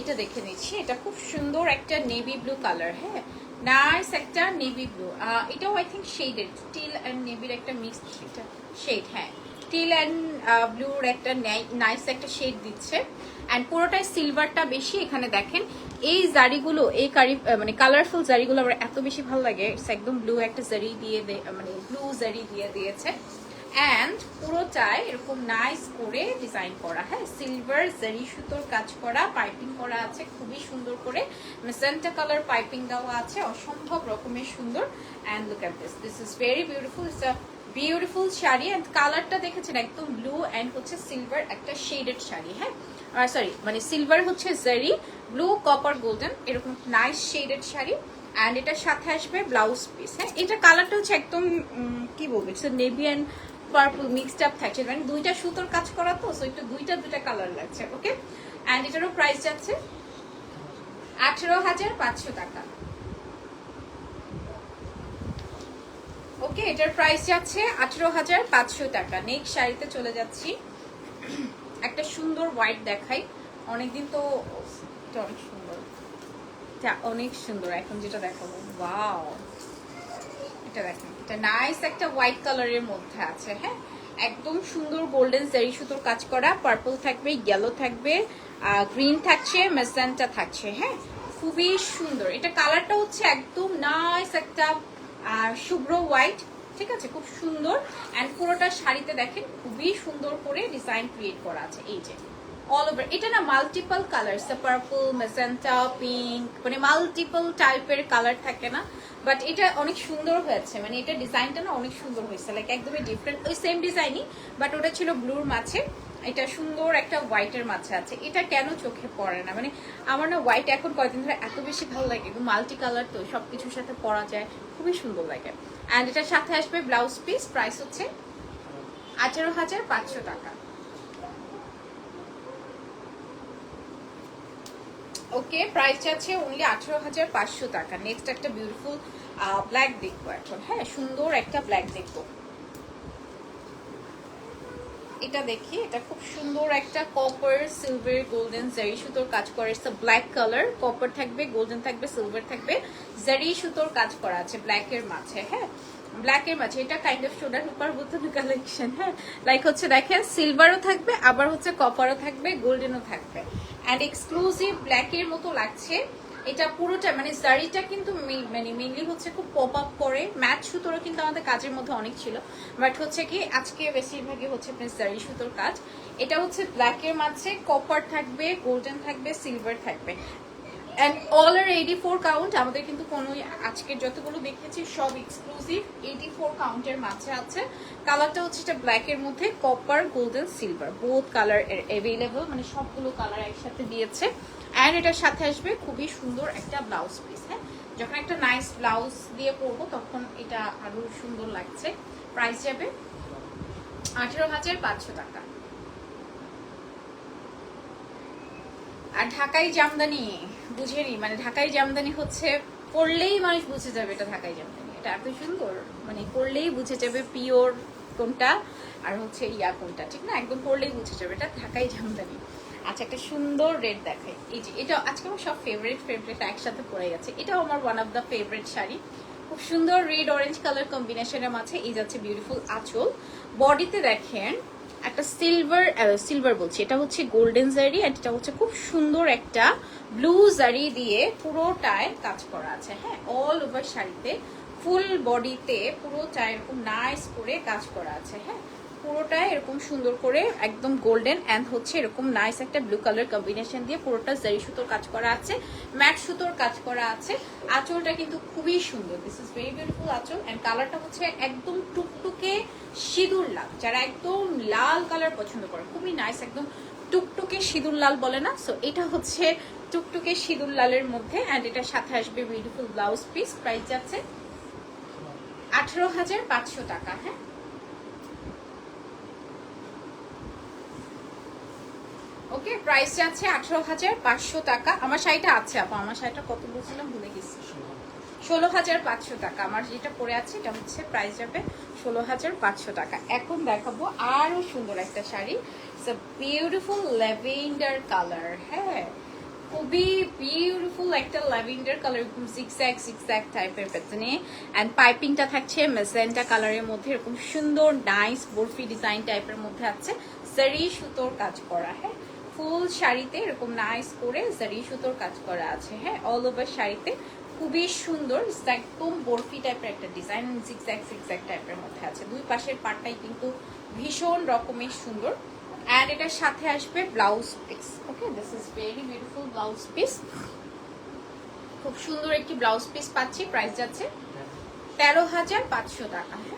এটা দেখে নিচ্ছি। এটা খুব সুন্দর একটা নেভি ব্লু কালার হ্যাঁ? নাইস একটা নেভি ব্লু এটাও I think shaded teal and নেভির একটা মিক্স একটা শেড হ্যাঁ টিল অ্যান্ড ব্লুর একটা নাইস একটা শেড দিচ্ছে। অ্যান্ড পুরোটাই সিলভারটা বেশি এখানে দেখেন। এই জারিগুলো, এই কারি মানে কালারফুল জারিগুলো আমার এত বেশি ভালো লাগে। একদম ব্লু একটা জারি দিয়ে মানে ব্লু জারি দিয়ে দিয়েছে। অ্যান্ড পুরোটাই এরকম নাইস করে ডিজাইন করা। হ্যাঁ সিলভার জারি সুতোর কাজ করা পাইপিং করা আছে, খুবই সুন্দর করে। মেসেন্টা কালার পাইপিং দেওয়া আছে, অসম্ভব রকমের সুন্দর। And look at this this is very beautiful it's beautiful sari. And কালারটা দেখেছেন, একদম ব্লু অ্যান্ড হচ্ছে সিলভার একটা শেডেড শাড়ি হ্যাঁ? সরি মানে সিলভার হচ্ছে জারি ব্লু কপার গোল্ডেন এরকম নাইস শেডেড শাড়ি। অ্যান্ড এটার সাথে আসবে ব্লাউজ পিস হ্যাঁ? এটা কালারটা হচ্ছে একদম কি বলব it's navy and purple mixed up থাকছে। মানে দুইটা সুতোর কাজ করা তো সো একটু দুইটা দুইটা কালার লাগছে ওকে অ্যান্ড এটারও প্রাইস যাচ্ছে আঠেরো হাজার পাঁচশো টাকা। ওকে এটার প্রাইস যাচ্ছে আঠেরো হাজার পাঁচশো টাকা। নেক্সট শাড়িতে চলে যাচ্ছি। একটা সুন্দর হোয়াইট দেখাই। অনেকদিন তো অনেক সুন্দর। অনেক সুন্দর, এখন যেটা দেখাবো। ওয়াও এটা দেখেন, এটা নাইস একটা হোয়াইট কালারের মধ্যে আছে হ্যাঁ? একদম সুন্দর গোল্ডেন জারি সুতোর কাজ করা পার্পল থাকবে ইয়েলো থাকবে গ্রিন থাকছে মেসেন্টা থাকছে হ্যাঁ? খুবই সুন্দর। এটা কালারটা হচ্ছে একদম নাইস একটা শুভ্র হোয়াইট ঠিক আছে? খুব সুন্দর। অ্যান্ড পুরোটা শাড়িতে দেখেন, খুবই সুন্দর করে ডিজাইন ক্রিয়েট করা আছে, এই যে। অল ওভার এটা না multiple colour purple magenta pink মানে মাল্টিপল টাইপের কালার থাকে না বাট এটা অনেক সুন্দর হয়েছে। মানে এটা ডিজাইনটা না অনেক সুন্দর হয়েছে লাইক একদমই ডিফারেন্ট ওই সেম ডিজাইনই বাট ওটা ছিল ব্লুর মাঝে এটা সুন্দর একটা হোয়াইটের মাঝে আছে। এটা কেন চোখে পড়ে না? মানে আমার না হোয়াইট এখন কয়েকদিন ধরে এত বেশি ভালো লাগে এবং মাল্টি কালার তো, সবকিছুর সাথে পরা যায়, খুবই সুন্দর লাগে। অ্যান্ড এটার সাথে আসবে ব্লাউজ পিস প্রাইস হচ্ছে আঠেরো হাজার পাঁচশো টাকা। ওকে প্রাইস আছে অনলি আঠেরো হাজার পাঁচশো টাকা। নেক্সট একটা বিউটিফুল ব্ল্যাক দেখব এখন। হ্যাঁ সুন্দর একটা ব্ল্যাক দেখব। এটা দেখি, এটা খুব সুন্দর একটা কপার সিলভার গোল্ডেন জারি সুতোর কাজ করা। ব্ল্যাক কালার কপার থাকবে গোল্ডেন থাকবে সিলভার থাকবে। জারি সুতোর কাজ করা আছে ব্ল্যাক এর মাঝে হ্যাঁ। ব্ল্যাক এর মাঝে, এটা কাইন্ড অফ সোডার উপর বোতল কালেকশন হ্যাঁ। লাইক হচ্ছে দেখেন সিলভারও থাকবে, আবার হচ্ছে কপারও থাকবে গোল্ডেনও থাকবে। অ্যান্ড এক্সক্লুসিভ ব্ল্যাকের মতো লাগছে। এটা পুরোটা মানে জারিটা কিন্তু মানে মেনলি হচ্ছে খুব পপ আপ করে ম্যাচ সুতোরও কিন্তু আমাদের কাজের মধ্যে অনেক ছিল। বাট হচ্ছে কি, আজকে বেশিরভাগই হচ্ছে আপনার জারি সুতোর কাজ। এটা হচ্ছে ব্ল্যাকের মাঝে কপার থাকবে গোল্ডেন থাকবে সিলভার থাকবে। অ্যান্ড অল আর এইটি ফোর কাউন্ট আমাদের কিন্তু কোনো আজকের যতগুলো দেখেছি, সব এক্সক্লুসিভ এইটি ফোর কাউন্টের মাঝে আছে। কালারটা হচ্ছে এটা ব্ল্যাক এর মধ্যে copper golden silver both colour available মানে সবগুলো কালার একসাথে দিয়েছে। অ্যান্ড এটার সাথে আসবে খুবই সুন্দর একটা ব্লাউজ পিস হ্যাঁ? যখন একটা নাইস ব্লাউজ দিয়ে পরবো, তখন এটা আরও সুন্দর লাগছে। প্রাইস যাবে আঠেরো হাজার পাঁচশো টাকা। আর ঢাকাই জামদানি বুঝেনি মানে ঢাকাই জামদানি হচ্ছে পড়লেই মানুষ বুঝে যাবে এটা ঢাকাই জামদানি। এটা এত সুন্দর মানে পড়লেই বুঝে যাবে পিওর কোনটা আর হচ্ছে ইয়া কোনটা, ঠিক না? একদম পড়লেই বুঝে যাবে, এটা ঢাকাই জামদানি। আচ্ছা একটা সুন্দর রেড দেখাই। এই যে, এটা আজকে আমার সব ফেভারিট ফেভারিট একসাথে পড়ে গেছে এটাও আমার one of the favourite sari. খুব সুন্দর রেড অরেঞ্জ কালার কম্বিনেশনের মাঝে এই যাচ্ছে বিউটিফুল আঁচল। বডিতে দেখেন একটা সিলভার সিলভার বলছি। এটা হচ্ছে গোল্ডেন জারি আর এটা হচ্ছে খুব সুন্দর একটা ব্লু জারি দিয়ে পুরোটায় কাজ করা আছে হ্যাঁ? অল ওভার শাড়িতে ফুল বডিতে পুরোটায় এরকম নাইস করে কাজ করা আছে হ্যাঁ? পুরোটাই এরকম সুন্দর করে একদম গোল্ডেন অ্যান্ড হচ্ছে এরকম নাইস একটা ব্লু কালার কম্বিনেশন দিয়ে পুরোটা জারি সুতোর কাজ করা আছে ম্যাট সুতোর কাজ করা আছে। আঁচলটা কিন্তু খুবই সুন্দর। This is very beautiful anchal and কালারটা হচ্ছে একদম টুকটুকে সিঁদুর লাল, যারা একদম লাল কালার পছন্দ করে। খুবই নাইস একদম টুকটুকে সিঁদুর লাল বলে না? সো এটা হচ্ছে টুকটুকে সিঁদুর লালের মধ্যে অ্যান্ড এটার সাথে আসবে বিউটিফুল ব্লাউজ পিস প্রাইস যাচ্ছে আঠেরো হাজার পাঁচশো টাকা হ্যাঁ? ওকে প্রাইস যাচ্ছে আঠারো হাজার পাঁচশো টাকা। আমার শাড়িটা আছে, আপা। আমার শাড়িটা কত বলছিলাম? ভুলে গেছি। ষোলো হাজার পাঁচশো টাকা। আমার যেটা পরে আছে, এটা হচ্ছে প্রাইস যাবে ষোলো হাজার পাঁচশো টাকা। এখন দেখাবো আরও সুন্দর একটা sari. It's beautiful lavender colour হ্যাঁ। খুবই বিউটিফুল একটা ল্যাভেন্ডার কালার এরকম সিক্স এক সিক্স টাইপের প্যাটার্নে অ্যান্ড পাইপিংটা থাকছে মেসেন্টা কালারের মধ্যে। এরকম সুন্দর নাইস বরফি ডিজাইন টাইপের মধ্যে আছে। সারি সুতোর কাজ করা হ্যাঁ। ফুল শাড়িতে এরকম নাইস করে জারি সুতোর কাজ করা আছে হ্যাঁ? অল ওভার শাড়িতে। খুবই সুন্দর একদম বরফি টাইপের একটা ডিজাইন টাইপের মধ্যে আছে। দুই পাশের পাটটাই কিন্তু ভীষণ রকমের সুন্দর। অ্যান্ড এটার সাথে আসবে blouse piece okay this is very beautiful blouse piece খুব সুন্দর একটি ব্লাউজ পিস পাচ্ছি প্রাইস যাচ্ছে তেরো হাজার পাঁচশো টাকা হ্যাঁ?